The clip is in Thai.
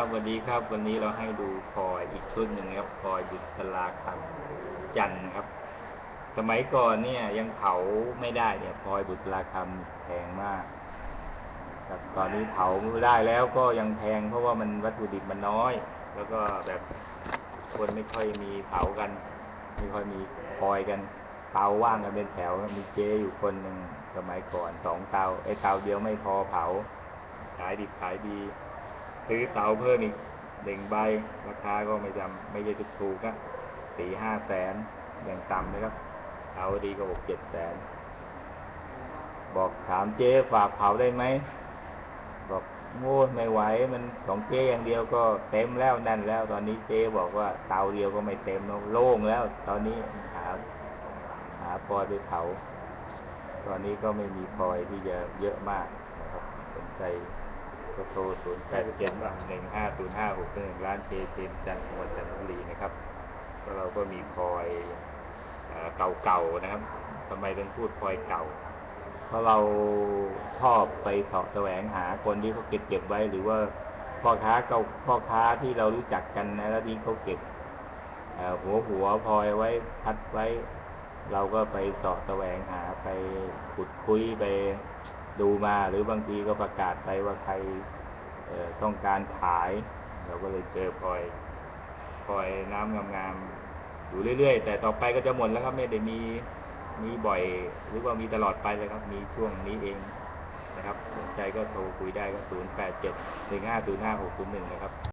ครับวันนี้ครับ วันนี้เราให้ดูพลอยอีกชุดหนึ่งครับพลอยบุษราคำจันทร์ครับ สมัยก่อนเนี่ยยังเผาไม่ได้เนี่ยพลอยบุษราคำแพงมากครับตอนนี้เผาไม่ได้แล้วก็ยังแพงเพราะว่ามันวัตถุดิบมันน้อย แล้วก็แบบคนไม่ค่อยมีเผากัน ไม่ค่อยมีพลอยกันเตาว่างกันเป็นแถวมีเจอยู่คนหนึ่งสมัยก่อนสองเตาไอ้เตาเดียวไม่พอเผาขายดิบขายดี ซื้อเตาเพิ่มอีกหนึ่งใบ ราคาก็ไม่จำไม่ใช่ถูกๆนะสี่ห้าแสนอย่างต่ำนะครับเตาดีก็หกเจ็ดแสน บอกถามเจ๊ฝากเผาได้ไหม บอกโง่ไม่ไหวมันของเจ๊อย่างเดียวก็เต็มแล้วแน่นแล้ว ตอนนี้เจ๊บอกว่าเตาเดียวก็ไม่เต็มแล้วโล่งแล้ว ตอนนี้หาหาพลอยไปเผา ตอนนี้ก็ไม่มีพลอยที่จะเยอะมากนะครับสนใจ ก็โทรศูนย์แปดเจ็ดหนึ่งห้าศูนย์ห้าหกหนึ่งร้านเจเจมจันทร์จังหวัดจันทบุรีนะครับเราก็มีพลอยเก่าๆนะครับทำไมต้องพูดพลอยเก่า เพราะเราชอบไปเสาะแสวงหาคนที่เขาเก็บเก็บไว้หรือว่าพ่อค้าเก่าพ่อค้าที่เรารู้จักกันนะแล้วที่เขาเก็บหัวหัวพลอยไว้พัดไว้ เราก็ไปเสาะแสวงหาไปขุดคุยไป ดูมาหรือบางทีก็ประกาศไปว่าใครต้องการขาย เราก็เลยเจอปลอยปลอยน้ำงามๆอยู่เรื่อยๆ แต่ต่อไปก็จะหมดแล้วครับไม่ได้มีมีบ่อย หรือว่ามีตลอดไปเลยครับ มีช่วงนี้เองนะครับสนใจก็โทรคุยได้ก็ศูนย์แปดเจ็ดหนึ่งห้าศูนย์ห้าหกศูนย์หนึ่งนะครับ